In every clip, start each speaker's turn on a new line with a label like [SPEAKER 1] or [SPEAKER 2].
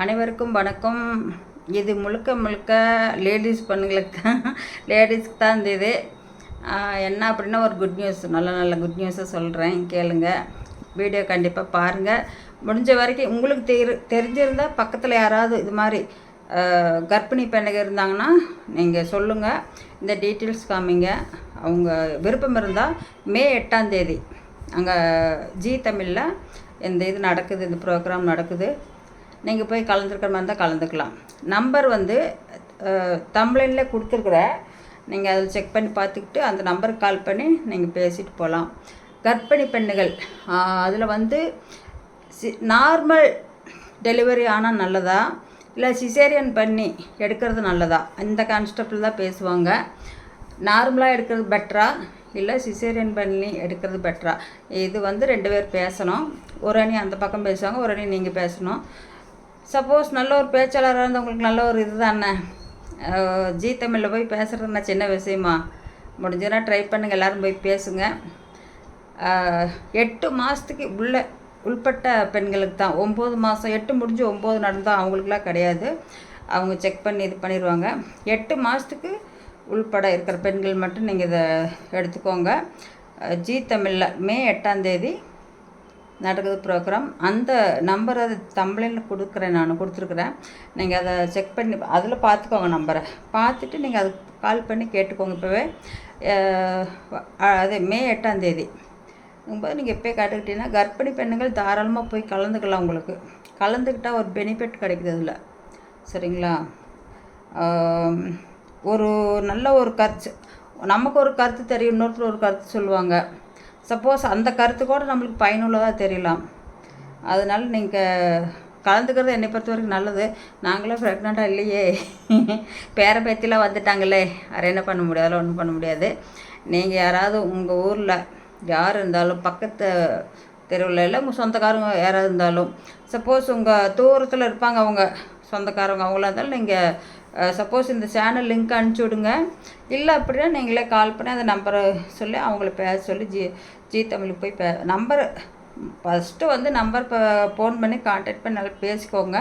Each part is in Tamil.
[SPEAKER 1] அனைவருக்கும் வணக்கம். இது முழுக்க முழுக்க லேடிஸ் பெண்களுக்கு. தான் லேடிஸ்க்கு தான் இந்த இது. என்ன அப்படின்னா ஒரு குட் நியூஸ் நல்ல நல்ல குட் நியூஸை சொல்கிறேன் கேளுங்க. வீடியோ கண்டிப்பாக பாருங்கள் முடிஞ்ச வரைக்கும் உங்களுக்கு தெரி தெரிஞ்சிருந்தால் பக்கத்தில் யாராவது இது மாதிரி கர்ப்பிணி பெண்ணுங்க இருந்தாங்கன்னா நீங்கள் சொல்லுங்கள் இந்த டீட்டெயில்ஸ் காமிங்க. அவங்க விருப்பம் இருந்தால் மே எட்டாம் தேதி அங்கே ஜி தமிழில் இந்த இது நடக்குது இந்த ப்ரோக்ராம் நடக்குது. நீங்கள் போய் கலந்துருக்கிற மாதிரி இருந்தால் கலந்துக்கலாம். நம்பர் வந்து தம்ப்ளைனில் கொடுத்துருக்குற நீங்கள் அதில் செக் பண்ணி பார்த்துக்கிட்டு அந்த நம்பருக்கு கால் பண்ணி நீங்கள் பேசிட்டு போகலாம் கர்ப்பிணி பெண்ணுகள் அதில் வந்து சி நார்மல் டெலிவரி ஆனால் நல்லதா? இல்லை சிசேரியன் பண்ணி எடுக்கிறது நல்லதா? இந்த கான்ஸ்டபிள் தான் பேசுவாங்க. நார்மலாக எடுக்கிறது பெட்டரா இல்லை சிசேரியன் பண்ணி எடுக்கிறது பெட்டரா இது வந்து ரெண்டு பேர் பேசணும். ஒரு அணி அந்த பக்கம் பேசுவாங்க ஒரு அணி நீங்கள் பேசணும். சப்போஸ் நல்ல ஒரு பேச்சாளராக இருந்தால் உங்களுக்கு நல்ல ஒரு இது தானே? ஜி தமிழில் போய் பேசுகிறதுனா சின்ன விஷயமா? முடிஞ்சதுன்னா ட்ரை பண்ணுங்கள் எல்லோரும் போய் பேசுங்க. எட்டு மாதத்துக்கு உள்ள உள்பட்ட பெண்களுக்கு தான். ஒம்பது மாதம் எட்டு முடிஞ்சு ஒம்பது நடந்தால் அவங்களுக்குலாம் கிடையாது. அவங்க செக் பண்ணி இது பண்ணிடுவாங்க. எட்டு மாதத்துக்கு உள்பட இருக்கிற பெண்கள் மட்டும் நீங்கள் இதை எடுத்துக்கோங்க. ஜி தமிழில் மே எட்டாம் தேதி நடக்குது ப்ரோக்ராம் அந்த நம்பர் அது தம்பளையில் கொடுக்குறேன் நான் கொடுத்துருக்குறேன். நீங்கள் அதை செக் பண்ணி அதில் பார்த்துக்கோங்க நம்பரை பார்த்துட்டு நீங்கள் அதுக்கு கால் பண்ணி கேட்டுக்கோங்க இப்போவே. அது மே எட்டாம் தேதி. போது நீங்கள் எப்போயே கற்றுக்கிட்டீங்கன்னா கர்ப்பிணி பெண்ணுங்கள் தாராளமாக போய் கலந்துக்கலாம் உங்களுக்கு. கலந்துக்கிட்டால் ஒரு பெனிஃபிட் கிடைக்குது அதில். சரிங்களா? ஒரு நல்ல ஒரு கருத்து. நமக்கு ஒரு கருத்து தெரியும் இன்னொருத்தர் ஒரு கருத்து சொல்லுவாங்க. சப்போஸ் அந்த கருத்து கூட நம்மளுக்கு பயனுள்ளதாக தெரியலாம். அதனால் நீங்கள் கலந்துக்கிறது என்னை பொறுத்த வரைக்கும் நல்லது. நாங்களும் ப்ரெக்னெண்ட்டாக இல்லையே. பேர பேத்திலாம் வந்துட்டாங்களே. அதை என்ன பண்ண முடியாது அதெல்லாம் ஒன்றும் பண்ண முடியாது. நீங்கள் யாராவது உங்கள் ஊரில் யார் இருந்தாலும் பக்கத்து தெருவில் இல்லை உங்கள் சொந்தக்காரங்க யாராவது இருந்தாலும் சப்போஸ் உங்கள் தூரத்தில் இருப்பாங்க அவங்க சொந்தக்காரங்க அவங்களா இருந்தாலும் நீங்கள் சப்போஸ் இந்த சேனல் லிங்க் அனுப்பிச்சி விடுங்க. இல்லை அப்படின்னா நீங்களே கால் பண்ணி அந்த நம்பரை சொல்லி அவங்கள பேச சொல்லி ஜி ஜி தமிழுக்கு போய் பே நம்பர் ஃபஸ்ட்டு வந்து நம்பர் இப்போ ஃபோன் பண்ணி கான்டாக்ட் பண்ணி நல்லா பேசிக்கோங்க.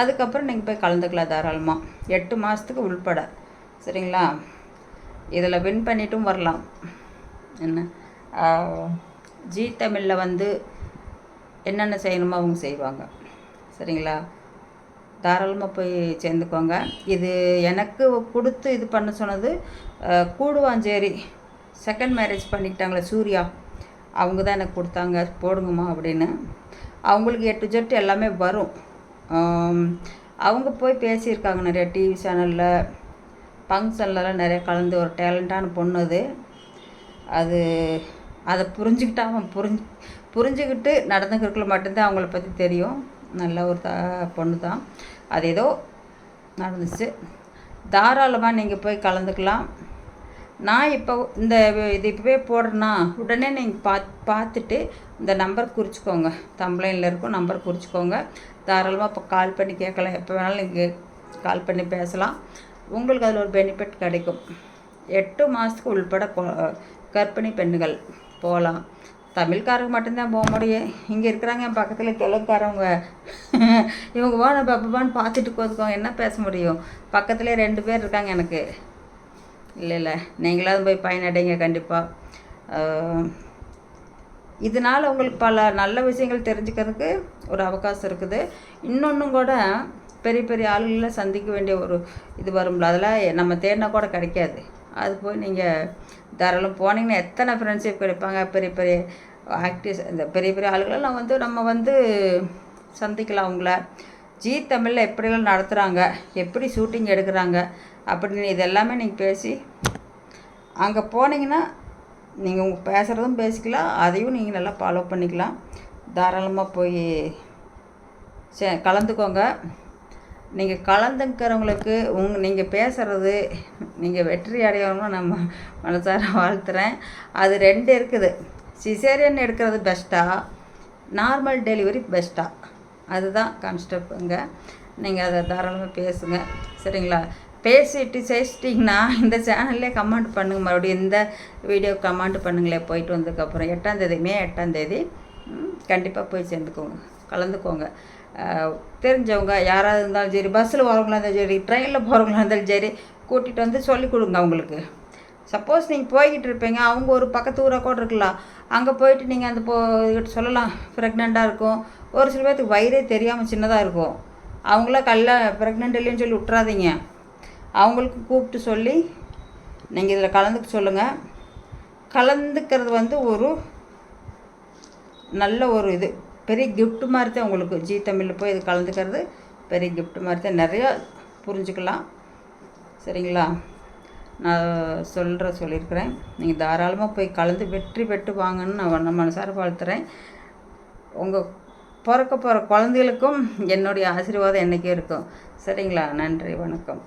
[SPEAKER 1] அதுக்கப்புறம் நீங்கள் போய் கலந்துக்கலாம் தாராளமாக எட்டு மாதத்துக்கு உள்பட. சரிங்களா? இதில் வின் பண்ணிட்டும் வரலாம். என்ன? ஜி தமிழில் வந்து என்னென்ன செய்யணுமோ அவங்க செய்வாங்க. சரிங்களா? தாராளமாக போய் சேர்ந்துக்கோங்க. இது எனக்கு கொடுத்து இது பண்ண சொன்னது கூடுவாஞ்சேரி. செகண்ட் மேரேஜ் பண்ணிக்கிட்டாங்களே சூர்யா. அவங்க தான் எனக்கு கொடுத்தாங்க. போடுங்கம்மா அப்படின்னு. அவங்களுக்கு எட்டு ஜெட்டு எல்லாமே வரும். அவங்க போய் பேசியிருக்காங்க நிறைய டிவி சேனலில் ஃபங்க்ஷன்லலாம் நிறைய கலந்து ஒரு டேலண்டான பொண்ணு அது. அது அதை புரிஞ்சுக்கிட்டா அவன் புரிஞ்சு புரிஞ்சுக்கிட்டு நடந்துக்கிறதுக்குள்ள மட்டும்தான் அவங்கள பற்றி தெரியும். நல்ல ஒரு த பொண்ணு தான் அது ஏதோ நடந்துச்சு. தாராளமாக நீங்கள் போய் கலந்துக்கலாம். நான் இப்போ இந்த இது இப்போவே போடுறேன்னா உடனே நீங்கள் பாத் பார்த்துட்டு இந்த நம்பர் குறிச்சிக்கோங்க. தம்ப்ளைனில் இருக்கும் நம்பர் குறிச்சிக்கோங்க. தாராளமாக இப்போ கால் பண்ணி கேட்கலாம். எப்போ வேணாலும் நீங்கள் கால் பண்ணி பேசலாம். உங்களுக்கு அதில் ஒரு பெனிஃபிட் கிடைக்கும். எட்டு மாதத்துக்கு உள்பட கற்பிணி கர்ப்பிணி பெண்ணுகள் போகலாம் தமிழ்காரங்க மட்டும்தான் போக முடியும் இங்கே இருக்கிறாங்க என் பக்கத்தில் தெலுங்குக்காரவங்க. இவங்க வா நம்ம அப்பப்பான்னு பார்த்துட்டு போதுக்கோங்க என்ன பேச முடியும்? பக்கத்துலேயே ரெண்டு பேர் இருக்காங்க எனக்கு. இல்லை இல்லை. நீங்களாவது போய் பயனடைங்க கண்டிப்பாக இதனால் உங்களுக்கு பல நல்ல விஷயங்கள் தெரிஞ்சுக்கிறதுக்கு ஒரு அவகாசம் இருக்குது. இன்னொன்றும் கூட பெரிய பெரிய ஆளுகளை சந்திக்க வேண்டிய ஒரு இது வரும்ல. அதெல்லாம் நம்ம தேடினா கூட கிடைக்காது. அது போய் நீங்கள் தாராளம் போனீங்கன்னா எத்தனை ஃப்ரெண்ட்ஷிப் கிடைப்பாங்க? பெரிய பெரிய ஆக்டிவ்ஸ் இந்த பெரிய பெரிய ஆளுகளெல்லாம் வந்து நம்ம வந்து சந்திக்கலாம் அவங்கள ஜி தமிழில் எப்படிலாம் நடத்துகிறாங்க எப்படி ஷூட்டிங் எடுக்கிறாங்க? அப்படின்னு இதெல்லாமே நீங்கள் பேசி அங்கே போனீங்கன்னா நீங்கள் உங்கள் பேசுகிறதும் பேசிக்கலாம் அதையும் நீங்கள் நல்லா ஃபாலோ பண்ணிக்கலாம். தாராளமாக போய் சே கலந்துக்கோங்க. நீங்கள் கலந்துக்கிறவங்களுக்கு உங் நீங்கள் பேசுகிறது நீங்கள் வெற்றி அடையணும்னு நம்ம மனசார வாழ்த்துறேன். அது ரெண்டு இருக்குது. சிசேரியன் எடுக்கிறது பெஸ்ட்டா நார்மல் டெலிவரி பெஸ்ட்டா அதுதான் கான்ஸ்டப்ங்க நீங்கள் அதை தாராளமாக பேசுங்க. சரிங்களா? பேசிட்டு சேச்சிட்டிங்கன்னா இந்த சேனல்லே கமெண்ட் பண்ணுங்க. மறுபடியும் இந்த வீடியோ கமெண்ட் பண்ணுங்களேன் போயிட்டு வந்ததுக்கப்புறம் எட்டாந்தேதி மே எட்டாந்தேதி கண்டிப்பாக போய் சேர்ந்துக்கோங்க. கலந்துக்கோங்க. தெரிஞ்சவங்க யாராவது இருந்தாலும் சரி பஸ்ஸில் வரவங்களா இருந்தாலும் சரி ட்ரெயினில் போகிறவங்களா இருந்தாலும் சரி கூட்டிகிட்டு வந்து சொல்லிக் கொடுங்க அவங்களுக்கு. சப்போஸ் நீங்கள் போய்கிட்டு இருப்பீங்க அவங்க ஒரு பக்கத்து ஊராக கூட இருக்கலாம். அங்கே போயிட்டு நீங்கள் அந்த போ இதுகிட்ட சொல்லலாம் ப்ரெக்னெண்ட்டாக இருக்கும். ஒரு சில பேர்த்துக்கு வயிறே தெரியாமல் சின்னதாக இருக்கும். அவங்கள கல்ல ப்ரெக்னென்ட் இல்லைன்னு சொல்லி விட்றாதீங்க அவங்களுக்கு கூப்பிட்டு சொல்லி நீங்கள் இதில் கலந்துக்க சொல்லுங்கள் கலந்துக்கிறது வந்து ஒரு நல்ல ஒரு இது. பெரிய கிஃப்ட்டு மாதிரி தான் உங்களுக்கு ஜி தமிழில் போய் இது கலந்துக்கிறது. பெரிய கிஃப்ட் மாதிரி தான். நிறையா புரிஞ்சுக்கலாம். சரிங்களா? நான் சொல்கிற சொல்லியிருக்கிறேன். நீங்கள் தாராளமாக போய் கலந்து வெற்றி பெற்று வாங்கன்னு நான் நம்ம மனசார வாழ்த்துறேன். உங்கள் பிறக்க போகிற குழந்தைகளுக்கும் என்னுடைய ஆசீர்வாதம் என்றைக்கும் இருக்கும். சரிங்களா? நன்றி வணக்கம்.